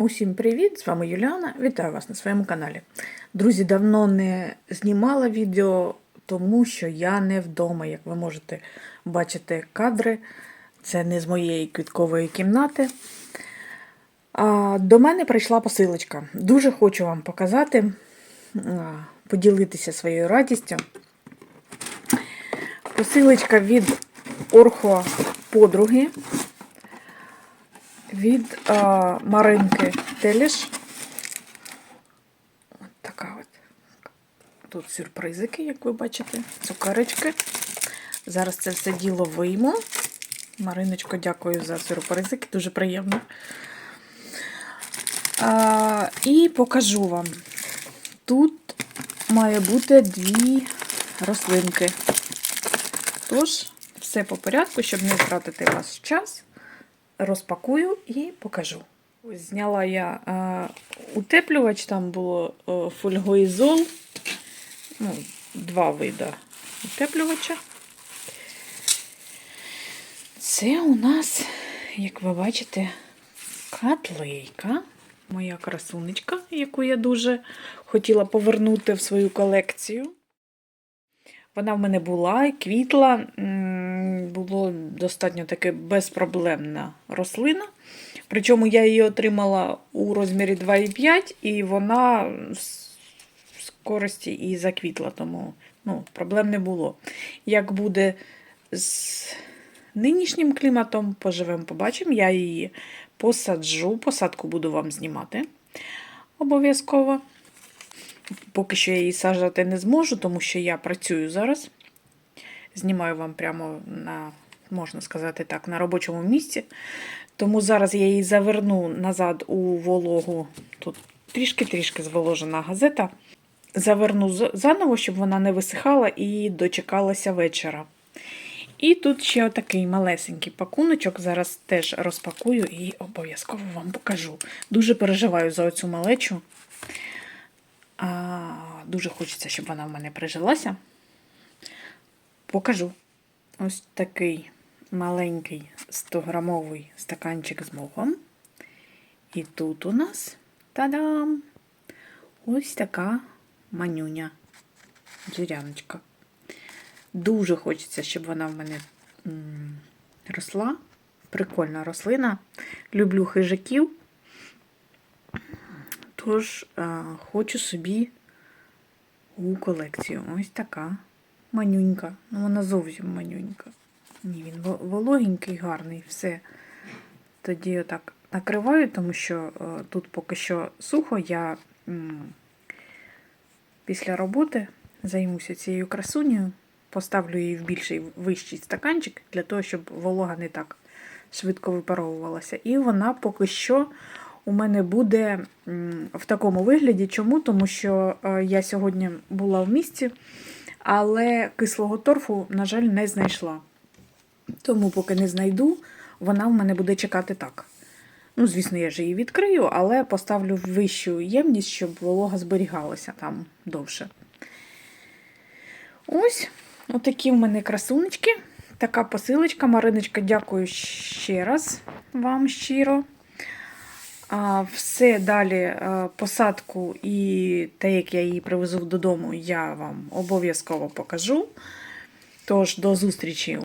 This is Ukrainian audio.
Усім привіт! З вами Юліана. Вітаю вас на своєму каналі. Друзі, давно не знімала відео, тому що я не вдома, як ви можете бачити кадри. Це не з моєї квіткової кімнати. А, До мене прийшла посилочка. Дуже хочу вам показати, поділитися своєю радістю. Посилочка від Орхо подруги від а, Маринки Теліш. От така от. Тут сюрпризики, як ви бачите, цукерочки. Зараз це все діло вийму. Мариночко, дякую за сюрпризики, дуже приємно. А, і покажу вам. Тут має бути дві рослинки. Тож, все по порядку, щоб не втратити ваш час розпакую і покажу. Зняла я утеплювач, там було е, фольгоізол, ну, два види утеплювача. Це у нас, як ви бачите, котлейка. Моя красунечка, яку я дуже хотіла повернути в свою колекцію. Вона в мене була квітла, було достатньо таки безпроблемна рослина. Причому я її отримала у розмірі 2,5 і вона в скорості і заквітла, тому ну, проблем не було. Як буде з нинішнім кліматом, поживемо, побачимо, я її посаджу, посадку буду вам знімати обов'язково. Поки що я її саджати не зможу, тому що я працюю зараз. Знімаю вам прямо на, можна сказати так, на робочому місці. Тому зараз я її заверну назад у вологу. Тут трішки-трішки зволожена газета. Заверну заново, щоб вона не висихала і дочекалася вечора. І тут ще отакий малесенький пакуночок. Зараз теж розпакую і обов'язково вам покажу. Дуже переживаю за оцю малечу. А, Дуже хочеться, щоб вона в мене прижилася. Покажу. Ось такий маленький 100-грамовий стаканчик з мохом. І тут у нас та-дам! Ось така манюня, джиряночка. Дуже хочеться, щоб вона в мене росла. Прикольна рослина. Люблю хижаків. Тож, хочу собі у колекцію. Ось така манюнька. Ну, вона зовсім манюнька. Ні, він вологенький, гарний, все. Тоді отак накриваю, тому що а, тут поки що сухо, я після роботи займуся цією красунею, поставлю її в більший вищий стаканчик, для того, щоб волога не так швидко випаровувалася. І вона поки що у мене буде в такому вигляді. Чому? Тому що е, я сьогодні була в місті, але кислого торфу, на жаль, не знайшла. Тому, поки не знайду, вона в мене буде чекати так. Ну, звісно, я ж її відкрию, але поставлю в вищу ємність, щоб волога зберігалася там довше. Ось, отакі в мене красунечки. Така посилочка. Мариночка, дякую ще раз вам щиро. Все далі посадку і те, як я її привезу додому, я вам обов'язково покажу. Тож, до зустрічі